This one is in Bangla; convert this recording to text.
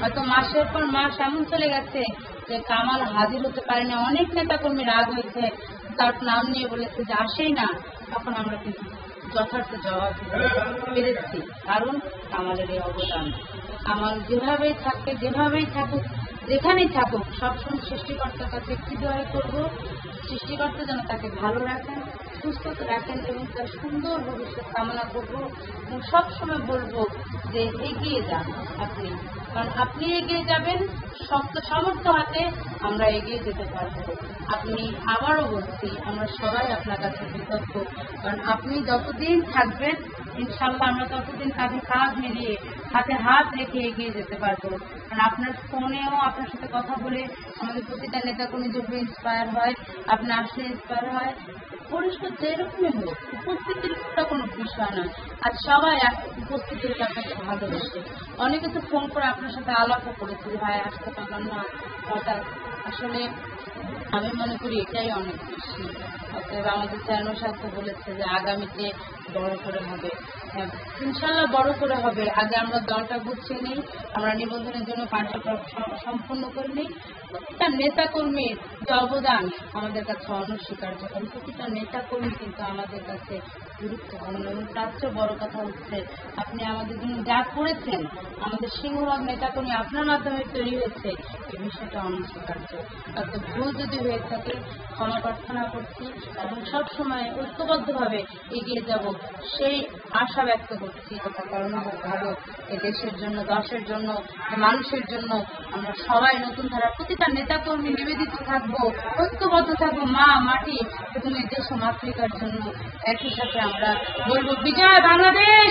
হয়তো মাসের পর মাস এমন চলে গেছে যে কামাল হাজির হতে পারেনি। অনেক নেতা কর্মী রাগ হয়েছে। তার নাম নিয়ে বলেছে যে আসেই না। তখন আমরা কিন্তু যথার্থ জবাব পেরেছি। কারণ কামালের এই অবদান। কামাল যেভাবেই থাকে, যেভাবেই থাকুক, যেখানেই থাকুক, সবসময় সৃষ্টিকর্তার কাছে একটি দয়া করব। সৃষ্টিকর্তা যেন তাকে ভালো রাখেন সুস্থ রাখেন এবং তার সুন্দর ভবিষ্যৎ কামনা করব এবং সবসময় বলব যে এগিয়ে যান আপনি। কারণ আপনি এগিয়ে যাবেন, শক্ত সামর্থ্য হাতে আমরা এগিয়ে যেতে পারব। আপনি আবারও বলছি, আমরা সবাই আপনার কাছে কৃতজ্ঞ। কারণ আপনি যতদিন থাকবেন ইনশাল্লাহ আমরা ততদিন কাঁধে কাঁধ মিলিয়ে, হাতে হাত রেখে এগিয়ে যেতে পারব। কারণ আপনার ফোনেও আপনার সাথে কথা বলে আমাদের প্রতিটা নেতা কর্মী যখন ইন্সপায়ার হয় আপনি আসলে ইন্সপায়ার হয়। পরিষ্কার যেরকমই হোক উপস্থিতির কোনো বিষয় নয় আর সবাই উপস্থিতির আপনাকে ভালোবেসে। অনেকে তো ফোন করে আপনার সাথে আলাপও করেছে ভাই আসতে পারলাম না হঠাৎ আসলে আমি মনে করি এটাই অনেক বেশি। অতএব আমাদের চ্যানেল তো বলেছে যে, আগামীতে বড় করে হবে ইনশাল্লাহ বড় করে হবে। আগে আমরা দলটা গুছিয়ে নেই, আমরা নিবন্ধনের জন্য কার্যক্রম সম- সম্পূর্ণ করে নিই। প্রতিটা নেতা কর্মীর অবদান আমাদের কাছে অনস্বীকার্য কারণ প্রতিটা নেতা কর্মী কিন্তু আমাদের কাছে গুরুত্বপূর্ণ এবং তার চেয়ে বড় কথা হচ্ছে আপনি আমাদের জন্য যা করেছেন, আমাদের সিংহভাগ নেতা কর্মী আপনার মাধ্যমে তৈরি হয়েছে, এই বিষয়টা অনস্বীকার্য তাতে ভুল যদি হয়ে থাকে, ক্ষমা প্রার্থনা করছি এবং সবসময় ঐক্যবদ্ধভাবে এগিয়ে যাব, সেই আশা ব্যক্ত করছি কথা করোনা হোক, ভালো এ দেশের জন্য দেশের জন্য মানুষের জন্য আমরা সবাই নতুন ধারা প্রতিটা নেতাকর্মী নিবেদিত থাকব। ঐক্যবদ্ধ থাকব মা মাটি এই দেশ মাতৃকার জন্য একই সাথে আমরা বলব বিজয় বাংলাদেশ।